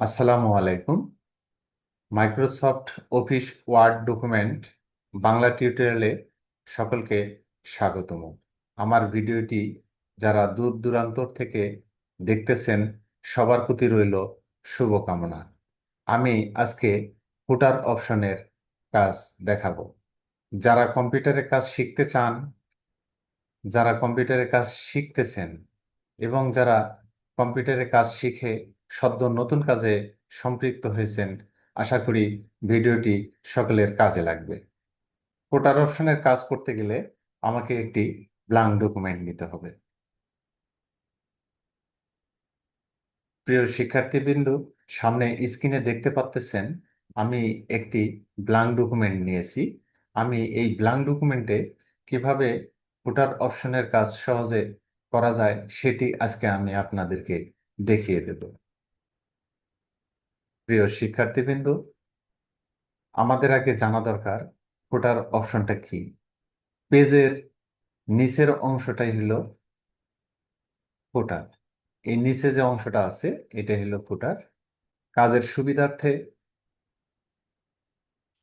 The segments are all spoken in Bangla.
আসসালামু আলাইকুম। Microsoft Office Word document Bangla টিউটোরিয়ালে সকলকে স্বাগতম। আমার ভিডিওটি যারা দূর দূরান্তর থেকে দেখতেছেন, সবার প্রতি রইল শুভকামনা। আমি আজকে ফুটার অপশনের কাজ দেখাবো। যারা কম্পিউটারে কাজ শিখতে চান, যারা কম্পিউটারে কাজ শিখতেছেন এবং যারা কম্পিউটারে কাজ শিখে সদ্য নতুন কাজে সম্পৃক্ত হয়েছেন। আশা করি ভিডিওটি সকলের কাজে লাগবে। কোটার অপশনের কাজ করতে গেলে আমাকে একটি ব্লাঙ্ক ডকুমেন্ট নিতে হবে। প্রিয় শিক্ষার্থীবৃন্দু, সামনে স্ক্রিনে দেখতে পাচ্তেছেন, আমি একটি ব্লাঙ্ক ডকুমেন্ট নিয়েছি। আমি এই ব্লাঙ্ক ডকুমেন্টে কীভাবে ফুটার অপশনের কাজ সহজে করা যায়, সেটি আজকে আমি আপনাদেরকে দেখিয়ে দেব। প্রিয় শিক্ষার্থীবৃন্দ, আমাদের আগে জানা দরকার ফুটার অপশনটা কি। পেজের নিচের অংশটাই হলো ফুটার এই নিচে যে অংশটা আছে এটা হলো ফুটার কাজের সুবিধার্থে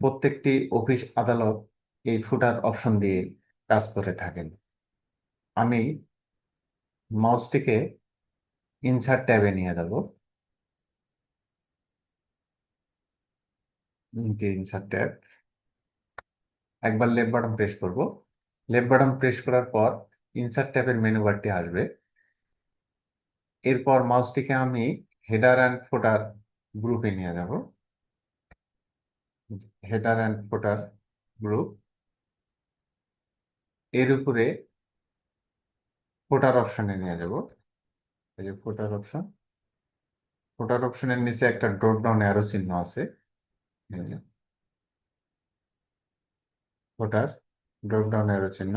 প্রত্যেকটি অফিস আদালত এই ফুটার অপশন দিয়ে কাজ করে থাকেন। আমি মাউসটিকে ইনসার্ট ট্যাবে নিয়ে যাব। ইনসার্ট ট্যাব একবার লেফট বাটন প্রেস করব। লেফট বাটন প্রেস করার পর ইনসার্ট ট্যাবের মেনু বারটি আসবে। এরপর মাউসটিকে আমি হেডার অ্যান্ড ফুটার গ্রুপে নিয়ে যাব। হেডার অ্যান্ড ফোটার গ্রুপ এর উপরে ফোটার অপশনে নিয়ে যাব। এই যে ফোটার অপশন ফোটার অপশনের নিচে একটা ড্রপ ডাউন অ্যারো চিহ্ন আছে। ফুটার ড্রপ ডাউন অ্যারো চিহ্ন।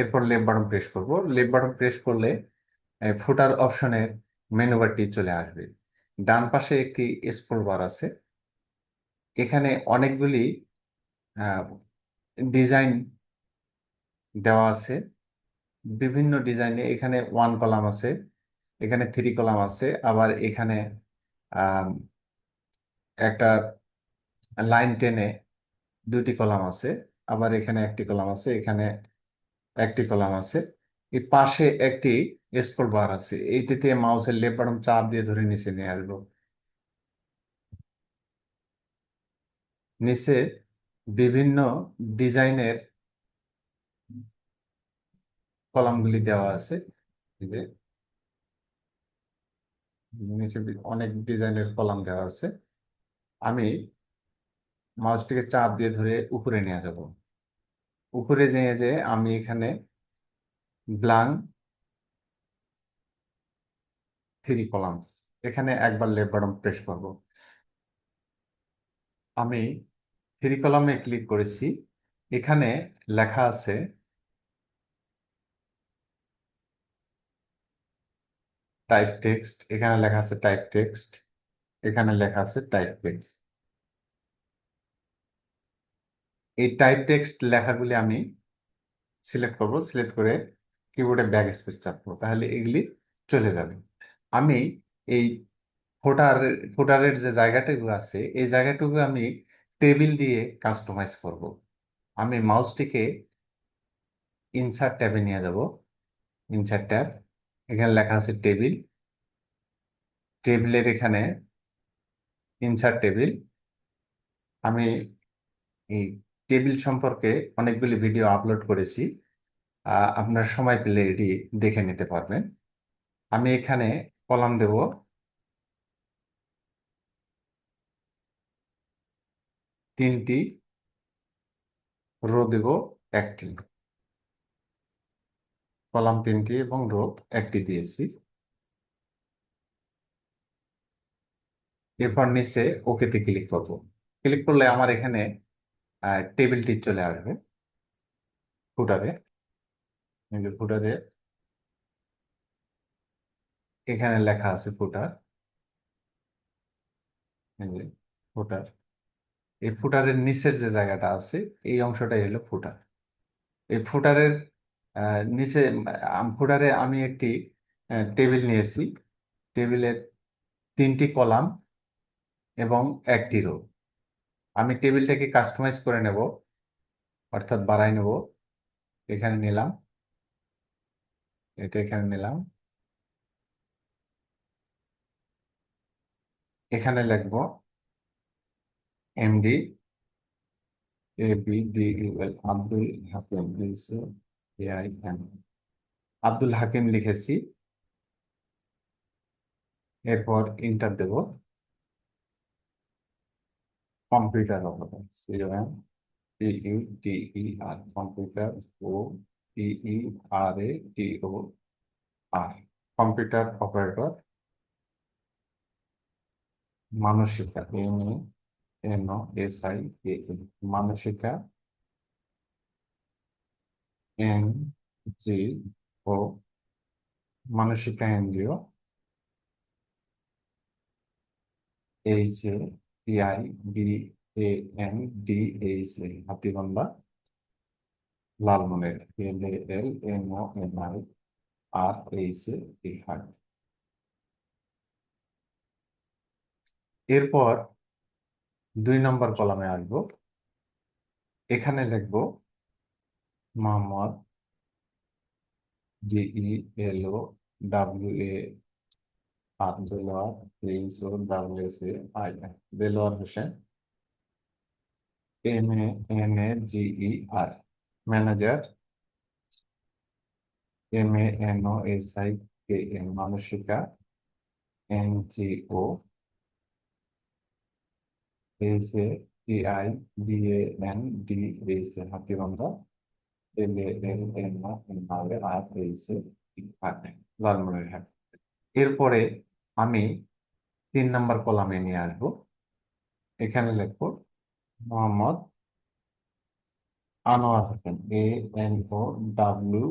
এরপর লেফট বাটন প্রেস করব। লেফট বাটন প্রেস করলে ফুটার অপশনের মেনু বারটি চলে আসবে। ডান পাশে একটি স্ক্রল বার আছে। এখানে অনেকগুলি ডিজাইন দেওয়া আছে। বিভিন্ন ডিজাইনে এখানে ওয়ান কলাম আছে, এখানে থ্রি কলাম আছে, আবার এখানে একটা লাইন টেনে দুটি কলাম আছে, আবার এখানে একটি কলাম আছে, এখানে একটি কলাম আছে। এই পাশে একটি স্ক্রল বার আছে, এইটিতে মাউসের লেফট বাটন চাপ দিয়ে ধরে নিচে নিয়ে আসব। নিচে বিভিন্ন ডিজাইনের কলামগুলি দেওয়া আছে। নিচে অনেক ডিজাইনের কলাম দেওয়া আছে। আমি মাউসটিকে চাপ দিয়ে ধরে উপরে নিয়ে যাব। উপরে যেয়ে যে আমি এখানে ব্লাং থ্রি কলাম এখানে একবার লেফট বাটন প্রেস করব। আমি থ্রি কলামে ক্লিক করেছি, এখানে লেখা আছে টাইপ টেক্সট এখানে লেখা আছে টাইপ টেক্সট এখানে লেখা আছে টাইপ টেক্সট এই টাইপ টেক্সট লেখাগুলি আমি সিলেক্ট করব সিলেক্ট করে কিবোর্ডে ব্যাক স্পেস চাপবো, তাহলে এগুলি চলে যাবে। আমি এই ফোটার ফোটারের যে জায়গাটুকু আছে, এই জায়গাটুকু আমি টেবিল দিয়ে কাস্টমাইজ করব। আমি মাউসটিকে ইনসার্ট ট্যাবে নিয়ে যাব। ইনসার্ট ট্যাব, এখানে লেখা আছে টেবিল টেবিলের এখানে ইনসার্ট টেবিল আমি এই টেবিল সম্পর্কে অনেকগুলি ভিডিও আপলোড করেছি। আপনার সময় পেলে এটি দেখে নিতে পারবেন। আমি এখানে কলাম দেব। তিনটি। রো দেব একটি। কলাম তিনটি এবং রো একটি দিয়েছি। এরপর নিচে ওকেতে ক্লিক করব। ক্লিক করলে আমার এখানে টেবিলটি চলে আসবে। ফুটারে ফুটারে এখানে লেখা আছে ফুটার ফুটার এই ফুটারের নিচের যে জায়গাটা আছে, এই অংশটাই হলো ফুটার এই ফুটারের নিচে ফুটারে আমি একটি টেবিল নিয়েছি। টেবিলের তিনটি কলাম এবং একটি রো আমি টেবিলটাকে কাস্টমাইজ করে নেব, অর্থাৎ বাড়াই নেব। এখানে নিলাম। এটা এখানে নিলাম। এখানে লিখব MD A B D U L Abdul Hakim A I M Abdul Hakim লিখেছি। এরপর ইন্টার দেব। কম্পিউটার হবে zero M U T E R computer O E R A T O R computer operator Manoshika M A N O S I A N Manoshika N G O Manoshika NGO H A P A N D H L L O N I R H A Hat এরপর দুই নম্বর কলামে আসব এখানে লিখব Mohammad G E L O W A R Delowar H O W S A I Delowar Hossain M A N A G E R manager M A N O S I K N Manoshika N G O H A T I B A N D H A Hatibandha L A L N O N R A A Lalmonirhat এরপরে আমি তিন নম্বর কলামে নিয়ে আসব। এখানে লিখব, Mohammad Anwar Hossain A N O W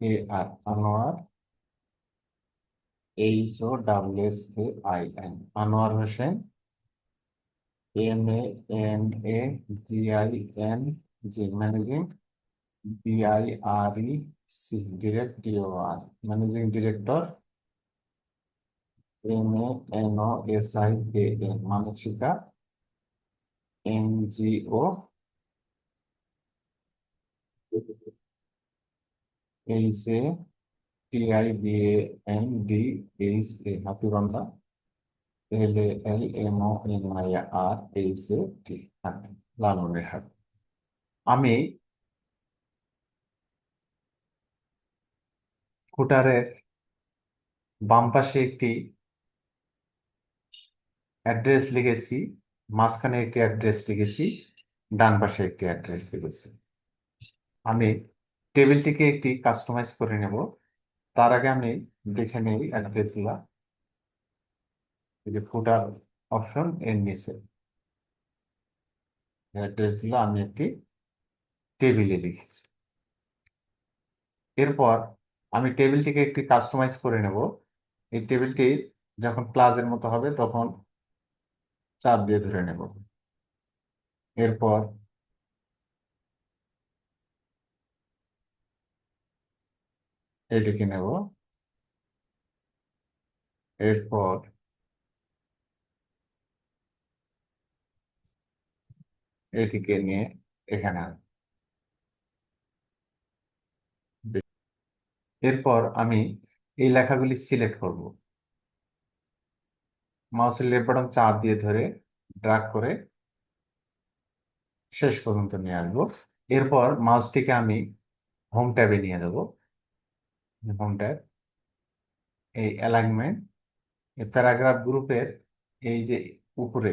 A R Anwar H O W S A I N Anwar Hossain M A N A G I N G managing B I R E C direct D O R managing director M A N S I A N Manoshika N G O H A T I B A N D H A Hatibandha L A L M O N I R H A T Hat আমি ফুটারের বাম পাশে একটি অ্যাড্রেস লিখেছি, মাঝখানে একটি অ্যাড্রেস লিখেছি, ডান পাশে একটি অ্যাড্রেস লিখেছি। আমি টেবিলটিকে একটি কাস্টমাইজ করে নেব। তার আগে আমি দেখে নেই অ্যাড্রেসগুলা। ফুটার অপশন এর নিচে। অ্যাড্রেসগুলো আমি একটি টেবিলে লিখেছি। এরপর আমি টেবিলটিকে একটি কাস্টমাইজ করে নেব। এই টেবিলটি যখন প্লাজের মতো হবে, তখন চাপ দিয়ে ধরে নেব। এরপর এটিকে নেব। এরপর এটিকে নিয়ে এখানে। এরপর আমি এই লেখাগুলি সিলেক্ট করব। মাউসের লেফট বাটন চাপ দিয়ে ধরে ড্রাগ করে শেষ পর্যন্ত নিয়ে আসব। এরপর মাউসটিকে আমি হোম ট্যাবে নিয়ে যাব। হোম ট্যাব, এই অ্যালাইনমেন্ট, এই প্যারাগ্রাফ গ্রুপের এই যে উপরে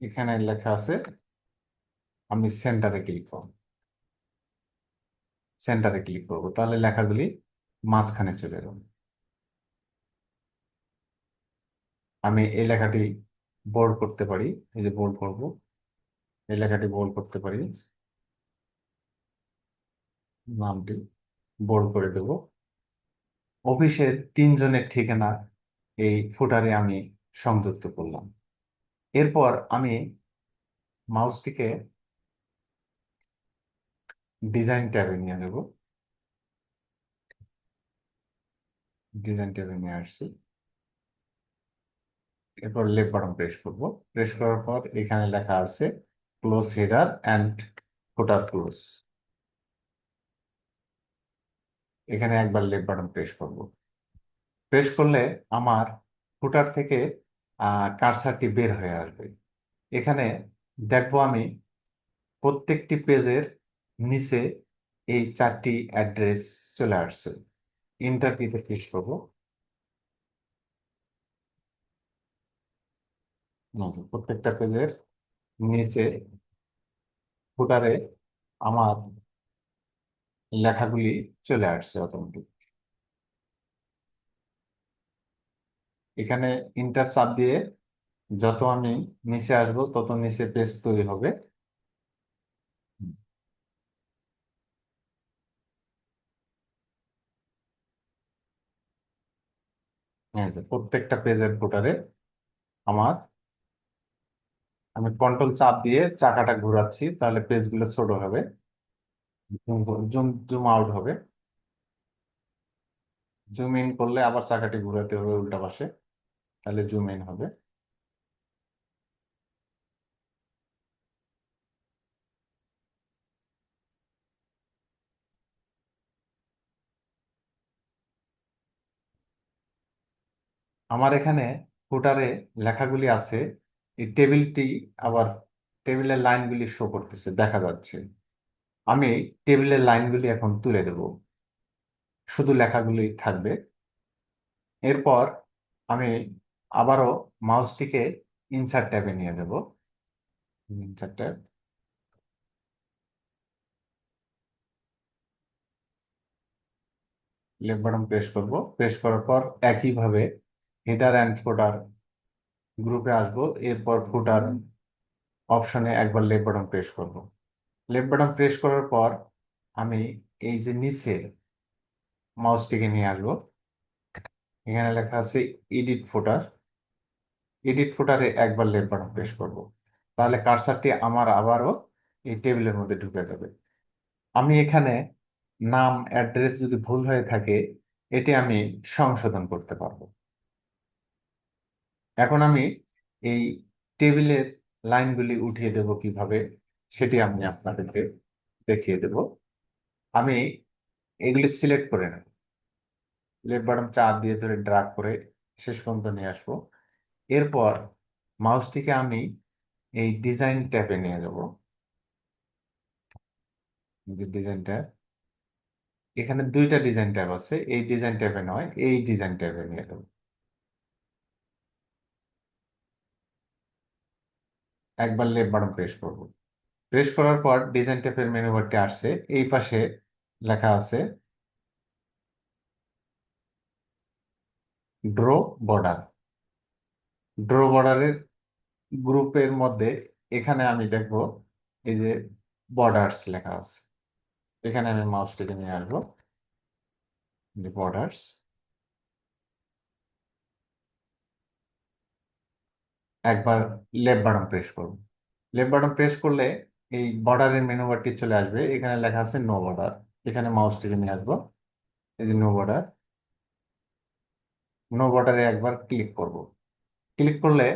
এখানে লেখা আছে, আমি সেন্টারে ক্লিক করব। সেন্টারে ক্লিক করব। তাহলে লেখাগুলি মাঝখানে চলে যাবে। আমি এই লেখাটি বোল্ড করতে পারি, এই যে বোল্ড করব, এই লেখাটি বোল্ড করতে পারি। নামটি বোল্ড করে দেব। অফিসের তিনজনের ঠিকানা এই ফুটারে আমি সংযুক্ত করলাম। এরপর আমি মাউসটিকে ডিজাইন ট্যাবে নিয়ে যাব ডিজাইন ট্যাবে নিয়ে আসছি। এরপর লেফট বাটন প্রেস করব। প্রেস করার পর এখানে লেখা আছে close header and footer close এখানে একবার লেফট বাটন প্রেস করব। প্রেস করলে আমার ফুটার থেকে কারসারটি বের হয়ে আসবে। এখানে দেখব আমি প্রত্যেকটি পেজের নিচে এই চারটি অ্যাড্রেস চলে আসছে। ইন্টার কিতে ক্লিক করব। প্রত্যেকটা পেজের নিচে ফুটারে আমার লেখাগুলি চলে আসছে অটোমেটিক এখানে ইন্টার চাপ দিয়ে যত আমি নিচে আসব, তত নিচে পেজ তৈরি হবে। প্রত্যেকটা পেজের ফুটারে আমার আমি কন্ট্রোল চাপ দিয়ে চাকাটা ঘোরাচ্ছি, তাহলে পেজগুলো ছোট হবে। জুম জুম আউট হবে। জুম ইন করলে আবার চাকাটি ঘোরাতে হবে উল্টা পাশে, তাহলে জুম ইন হবে। আমার এখানে ফুটারে লেখাগুলি আছে। এই টেবিলটি আবার টেবিলের লাইনগুলি শো করতেছে, দেখা যাচ্ছে। আমি টেবিলের লাইনগুলি এখন তুলে দেব। শুধু লেখাগুলি থাকবে। এরপর আমি আবারও মাউসটিকে ইনসার্ট ট্যাবে নিয়ে যাব। Insert tab left button press করব। প্রেস করার পর একইভাবে হেডার অ্যান্ড ফুটার গ্রুপে আসব, এরপর ফুটার অপশনে একবার লেফট বাটন প্রেস করব। লেফট বাটন প্রেস করার পর আমি এই যে নিচে মাউসটিকে নিয়ে আসব। এখানে লেখা আছে এডিট ফুটার এডিট ফুটারে একবার লেফট বাটন প্রেস করব। তাহলে কার্সারটি আমার আবারও এই টেবিলের মধ্যে ঢুকে যাবে। আমি এখানে নাম অ্যাড্রেস যদি ভুল হয়ে থাকে, এটি আমি সংশোধন করতে পারব। এখন আমি এই টেবিলের লাইনগুলি উঠিয়ে দেব কীভাবে, সেটি আমি আপনাদেরকে দেখিয়ে দেব। আমি এগুলি সিলেক্ট করে নেব। লেফট বাটন চাপ দিয়ে ধরে ড্রাগ করে শেষ পর্যন্ত নিয়ে আসব। এরপর মাউসটিকে আমি এই ডিজাইন ট্যাবে নিয়ে যাব। যে ডিজাইন ট্যাব, এখানে দুইটা ডিজাইন ট্যাব আছে। এই ডিজাইন ট্যাবে নয়, এই ডিজাইন ট্যাবে নিয়ে যাব। একবার লেফট বাটন প্রেস করব। প্রেস করার পর ডিজাইন ট্যাবের মেনু বারটি আসছে। এই পাশে লেখা আছে ড্র বর্ডার ড্র বর্ডারের গ্রুপের মধ্যে এখানে আমি দেখব, এই যে বর্ডার্স লেখা আছে। এখানে আমি মাউসটিকে নিয়ে আসব। যে বর্ডার্স একবার লেফট বাটন প্রেস করব। লেফট বাটন প্রেস করলে এই বর্ডারের মেনু বারটি চলে আসবে। এখানে লেখা আছে নো বর্ডার এখানে মাউসটিকে নিয়ে আসব। এই যে নো বর্ডার নো বর্ডারে একবার ক্লিক করব। ক্লিক করলে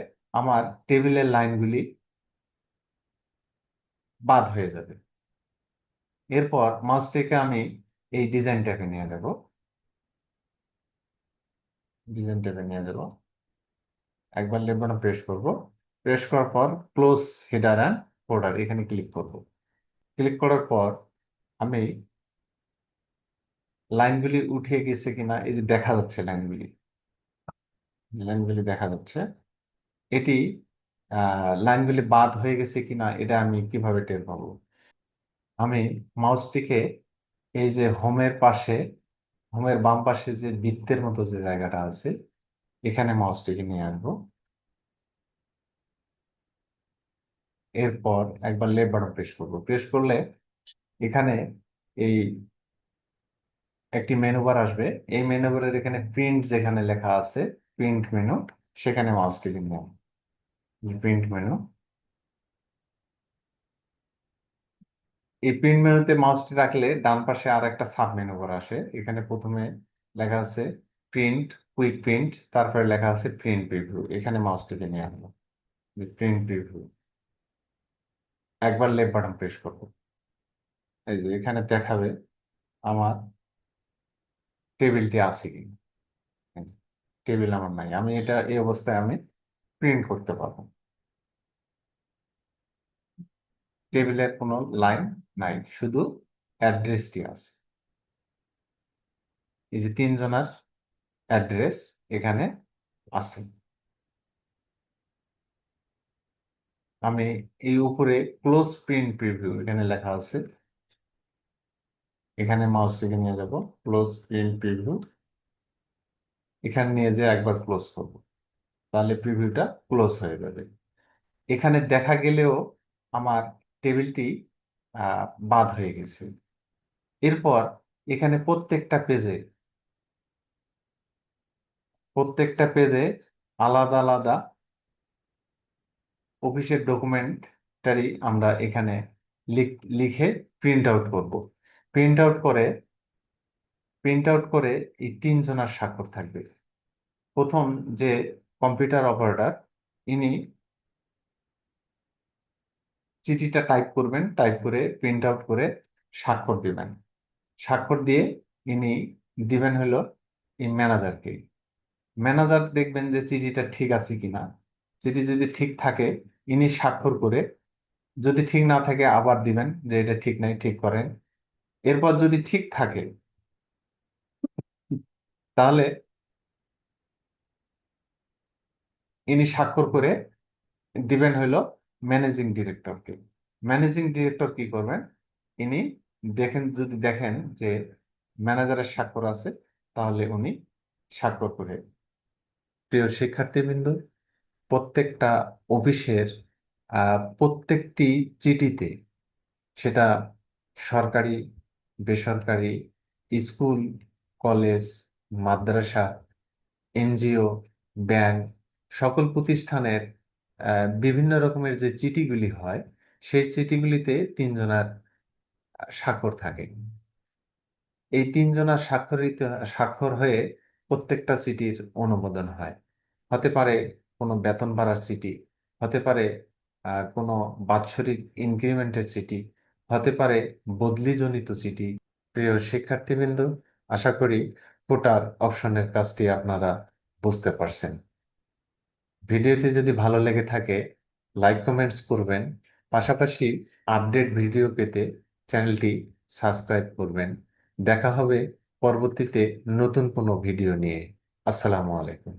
আমার টেবিলের লাইনগুলি বাদ হয়ে যাবে। এরপর মাউসটিকে আমি এই ডিজাইন নিয়ে যাব। ডিজাইন নিয়ে যাব। একবার লেফট বাটন প্রেস করব। প্রেস করার পর ক্লোজ হেডার অ্যান্ড ফোল্ডার এখানে ক্লিক করব। ক্লিক করার পর আমি লাইনগুলি উঠিয়ে গেছে কিনা, এই যে দেখা যাচ্ছে লাইনগুলি লাইনগুলি দেখা যাচ্ছে। এটি লাইনগুলি বাদ হয়ে গেছে কিনা, এটা আমি কীভাবে টের পাবো? আমি মাউসটিকে এই যে হোমের পাশে হোমের বাম পাশে যে বৃত্তের মতো যে জায়গাটা আছে এখানে মাউসটিকে নিয়ে আসব। এরপর একবার লেফট বাটন প্রেস করব। প্রেস করলে এখানে এই একটি মেনু বার আসবে। এই মেনু বারের এখানে প্রিন্ট যেখানে লেখা আছে প্রিন্ট মেনু সেখানে মাউসটিকে নিয়ে প্রিন্ট মেনু এই প্রিন্ট মেনুতে মাউসটি রাখলে ডান পাশে আর একটা সাব মেনু বার আসে। এখানে প্রথমে লেখা আছে প্রিন্ট কুইক প্রিন্ট তারপরে লেখা আছে প্রিন্ট প্রিভিউ এখানে মাউস টিপে নিয়ে আনব প্রিন্ট প্রিভিউ একবার লেফট বাটন প্রেস করব। এই যে এখানে দেখাবে আমার টেবিলটি আছে কি টেবিল আমার নাই। আমি এটা, এই অবস্থায় আমি প্রিন্ট করতে পারব। টেবিলের কোনো লাইন নাই, শুধু অ্যাড্রেসটি আছে। এই যে তিনজনের অ্যাড্রেস এখানে আছে। আমি এই উপরে ক্লোজ প্রিন্ট প্রিভিউ এখানে লেখা আছে। এখানে মাউসটিকে নিয়ে যাব, ক্লোজ প্রিন্ট প্রিভিউ। এখানে নিয়ে যেয়ে একবার ক্লোজ করব, তাহলে প্রিভিউটা ক্লোজ হয়ে যাবে। এখানে দেখা গেলেও আমার টেবিলটি বাদ হয়ে গেছে। এরপর এখানে প্রত্যেকটা পেজে প্রত্যেকটা পেজে আলাদা আলাদা অফিসের ডকুমেন্টারি আমরা এখানে লিখে প্রিন্ট আউট করব। প্রিন্ট আউট করে প্রিন্ট আউট করে এই তিনজনের স্বাক্ষর থাকবে। প্রথম যে কম্পিউটার অপারেটর ইনি চিঠিটা টাইপ করবেন টাইপ করে প্রিন্ট আউট করে স্বাক্ষর দিবেন। স্বাক্ষর দিয়ে ইনি দিবেন হলো এই ম্যানেজারকে ম্যানেজার দেখবেন যে চিঠিটা ঠিক আছে কিনা। চিঠি যদি ঠিক থাকে, ইনি স্বাক্ষর করে যদি ঠিক না থাকে আবার দিবেন যে এটা ঠিক নাই, ঠিক করেন। এরপর যদি ঠিক থাকে, তাহলে ইনি স্বাক্ষর করে দিবেন হইল ম্যানেজিং ডিরেক্টরকে। ম্যানেজিং ডিরেক্টর কি করবেন? ইনি দেখেন, যদি দেখেন যে ম্যানেজারের স্বাক্ষর আছে, তাহলে উনি স্বাক্ষর করে প্রিয় শিক্ষার্থীবৃন্দ, প্রত্যেকটা অফিসের প্রত্যেকটি চিঠিতে সেটা সরকারি, বেসরকারি, স্কুল, কলেজ, মাদ্রাসা, এনজিও, ব্যাংক সকল প্রতিষ্ঠানের বিভিন্ন রকমের যে চিঠিগুলি হয়, সেই চিঠিগুলিতে তিনজনার স্বাক্ষর থাকে। এই তিনজনার স্বাক্ষরিত, স্বাক্ষর হয়ে প্রত্যেকটা সিটির অনুমোদন হয়। হতে পারে কোনো বেতন বাড়ার চিঠি হতে পারে কোনো বাৎসরিক ইনক্রিমেন্টের চিঠি হতে পারে বদলিজনিত চিঠি প্রিয় শিক্ষার্থীবৃন্দ, আশা করি কোটার অপশনের কাজটি আপনারা বুঝতে পারছেন। ভিডিওটি যদি ভালো লেগে থাকে, লাইক কমেন্টস করবেন। পাশাপাশি আপডেট ভিডিও পেতে চ্যানেলটি সাবস্ক্রাইব করবেন। দেখা হবে পরবর্তীতে নতুন কোনো ভিডিও নিয়ে। আসসালামু আলাইকুম।